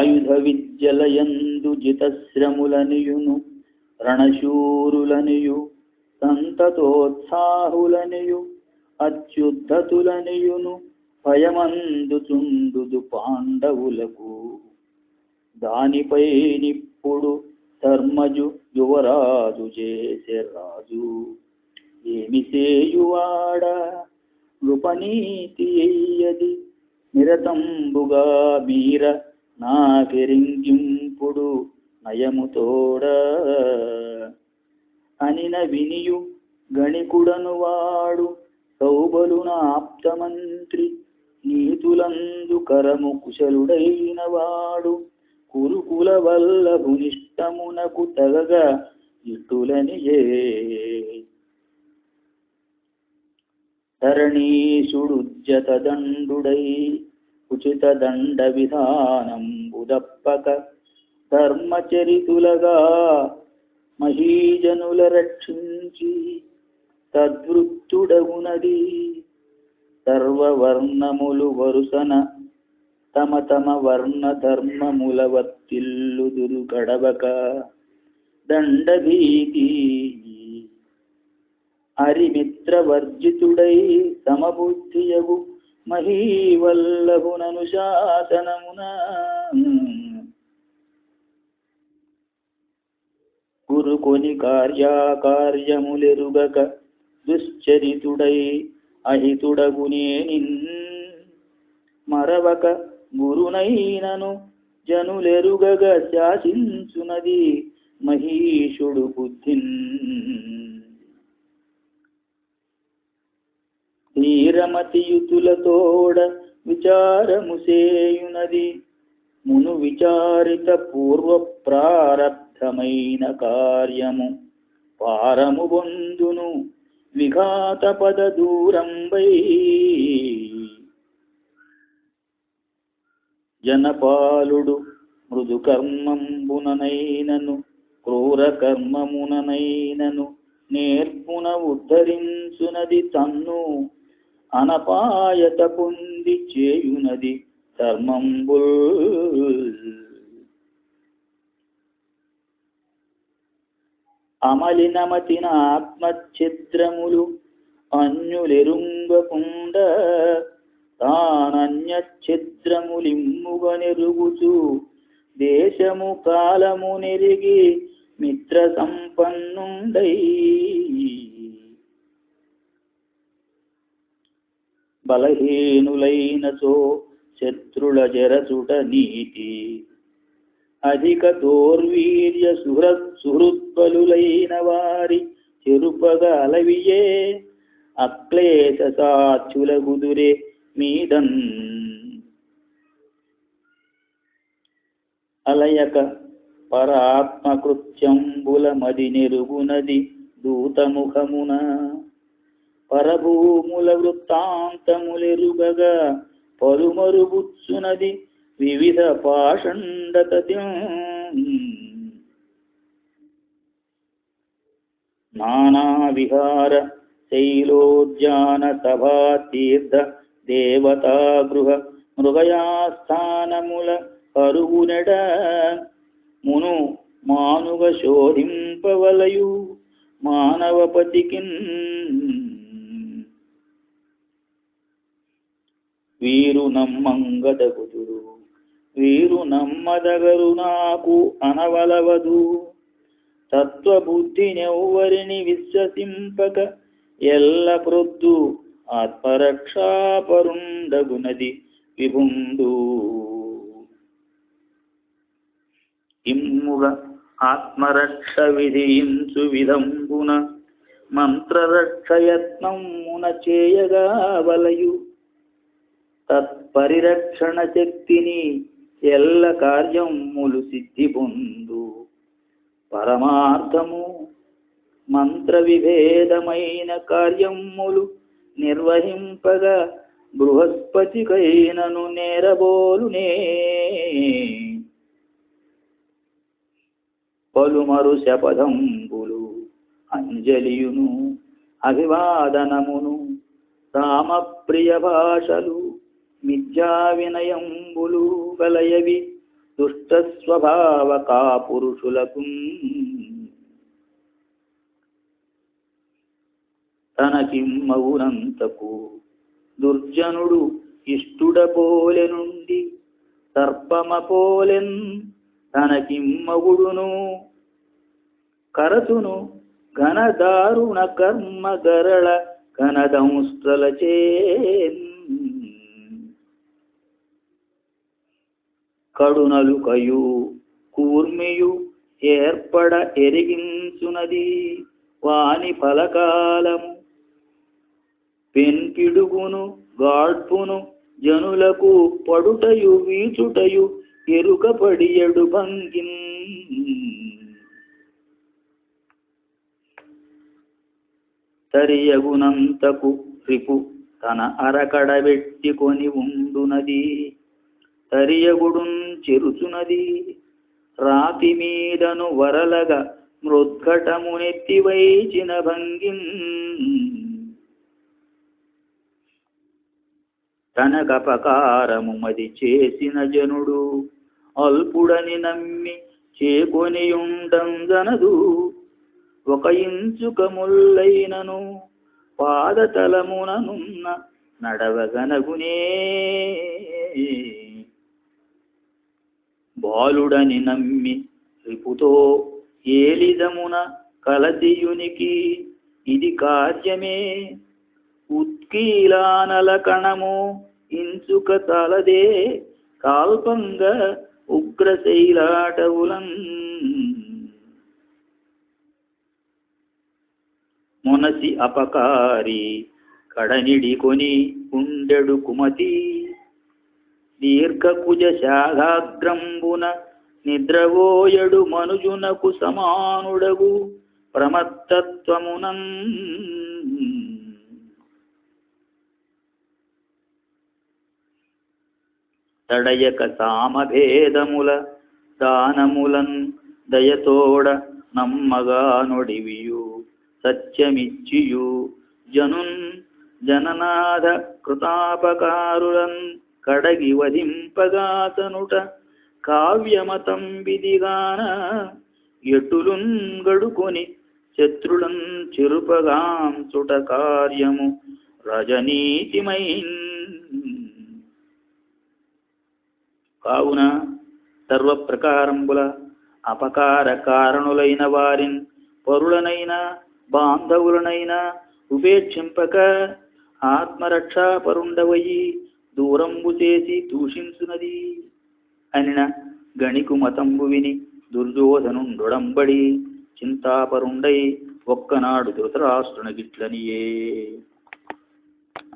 ఆయుధ విద్యలయందు జితశ్రములనియును రణశూరులనియు సంతతోత్సాహులనియు అత్యుద్ధతులనియును భయమందుచుండుదు పాండవులకు. దానిపై నిప్పుడు ధర్మజు యువరాజు చేసే రాజు. ఏమి చేయువాడ? నృపనీతి అయ్యది నిరతంబుగా మీర నాకెరింగింపుడు నయముతోడ అనిన వినియు గణికుడను వాడు సౌబలున ఆప్తమంత్రి నీతులందు కరము కుశలుడైన వాడు కురుకుల వల్ల భునిష్టమునకు తగగా ఇటులనియే ధరణీషుడుజ్జత దండుడై ఉచిత దండ విధానం బుదప్పక ధర్మచరితులగా మహీజనుల రక్షించి తద్వృత్తుడవునది సర్వవర్ణములు వరుసన తమ తమ వర్ణ ధర్మముల వర్తిల్లుదురు గడవక దండభీతి. హరిమిత్రవర్జితుడై సమబుద్ధియగు మహీవల్లభునను శాసనమున. గురుకొని కార్యాకార్యములెరుగక దుశ్చరితుడై అహితుడగునేనిన్ మరవక గురునైనను జనులెరుగగ శాసించునది మహీషుడు బుద్ధిన్. వీరమతియుతులతోడ విచారముసేయునది. మును విచారిత పూర్వ ప్రారబ్ధమైన కార్యము. పారము బొందును విఘాత పద దూరంబై. జనపాలుడు మృదు కర్మంబుననైనను క్రూర కర్మముననైనను నేర్పున ఉద్ధరించునది తన్ను. అనపాయత పొంది చేయునది ధర్మంబుల్. అమలినమతిన ఆత్మఛిద్రములు అన్యులెరుంగకుండ తానన్యఛిద్రములిమ్ముగ నెరుగుచు దేశము కాలము నెరిగి మిత్ర సంపన్నుండై బలహీనులైనచో శత్రుల జరసుట నీతి. అధిక దోర్వీర్య సుహృ సుహృద్బలులైన వారి చెరుపగా అలవియే అక్లేశ సాక్షుల గుదురే మీదన్. అలయక పరాత్మకృత్యంబుల మది నెరుగునది దూతముఖమున. పరభూముల వృత్తాంతములెరుగగా పలుమరుగుచ్చునది వివిధ పాషండత నానా విహార శైలోద్యాన సభా తీర్థ దేవతా గృహ మృగయాస్థానముల కరువునెడ మును మానుగ శోధింపవలయు. మానవపతికిన్ వీరు నమ్మంగదగుదురు వీరు నమ్మదగరు నాకు అనవలవదు. తత్వబుద్ధినెవ్వరిని విశ్వసింపక ఎల్ల ప్రొద్దు ఆత్మరక్షాపరుండగునది విభుండు. ఇమ్ముగ ఆత్మరక్ష విధించు విధంబున మంత్రరక్షయత్నమున చేయగా వలయు తత్పరిరక్షణ శక్తిని ఎల్ల కార్యములు సిద్ధి పొందు పరమార్థము మంత్ర విభేదమైన కార్యములు నిర్వహింపగా బృహస్పతికైనను నేరబోలునే. పలుమరు శపథంబులు అంజలియును అభివాదనమును రామప్రియ భాషలు మిథ్యా వినయంబులు గలయవి దుష్ట స్వభావ కాపురుషులకు తనకిమ్మవునంతకు దుర్జనుడు ఇష్టుడ పోలె నుండి సర్పమ పోలెన్ తనకిమ్మగుడును కరతును ఘనదారుణ కర్మ గరళ కడునలు కడునలుకయు కూర్మియు ఏర్పడ ఎరిగించునది వాని ఫలకాలము పెన్పిడుగును గాడ్పును జనులకు పడుటయు వీచుటయు ఎరుకపడియడు భంగిన్ తరియగునంతకు రిపు తన అరకడబెట్టికొని ఉండునది. తరియగుడున్ చెరుచునది. రాతి మీదను వరలగ మృద్ఘటమునెత్తివైచిన భంగిన్ తనకపకారము మది చేసిన జనుడు అల్పుడని నమ్మి చేకొనియుండందనదు ఒక ఇంచుక ముల్లైనను పాదతలముననున్న నడవగనగునే. బాలుడని నమ్మి రిపుతో ఏలిదమున కలదియునికి ఇది కార్యమే. ఉత్కీలానల కణము ఇంచుక తలదే కాల్పంగ ఉగ్రశైలాటవులం మునసి అపకారి కడనిడి కొని ఉండెడు కుమతి. దీర్ఘకుజ శాగాగ్రంబున నిద్రవోయడు మనుజునకు సమానుడగు ప్రమత్తత్వమునం. తడయక సామభేదముల దానములన్ దయతోడ నమ్మగా నొడివియు సత్యమిచ్చియు జనున్ జననాథ కృతాపకారులన్. కడగి వధింపగాతనుట కావ్యమతం విధిగాన ఎటులున్ గడుకొని శత్రులన్ చెరుపగాంచుట కార్యము రజనీతిమై. కావున సర్వప్రకారంబుల అపకార కారణులైన వారిన్ పరులనైన బాంధవులనైనా ఉపేక్షింపక ఆత్మరక్షాపరుండవయి దూరంబు చేసి దూషించునది అనిన గణికు మతంబు విని దుర్యోధనుండొడంబడి చింతాపరుండై ఒక్కనాడు ధృతరాష్ట్రుని గిట్లనియే.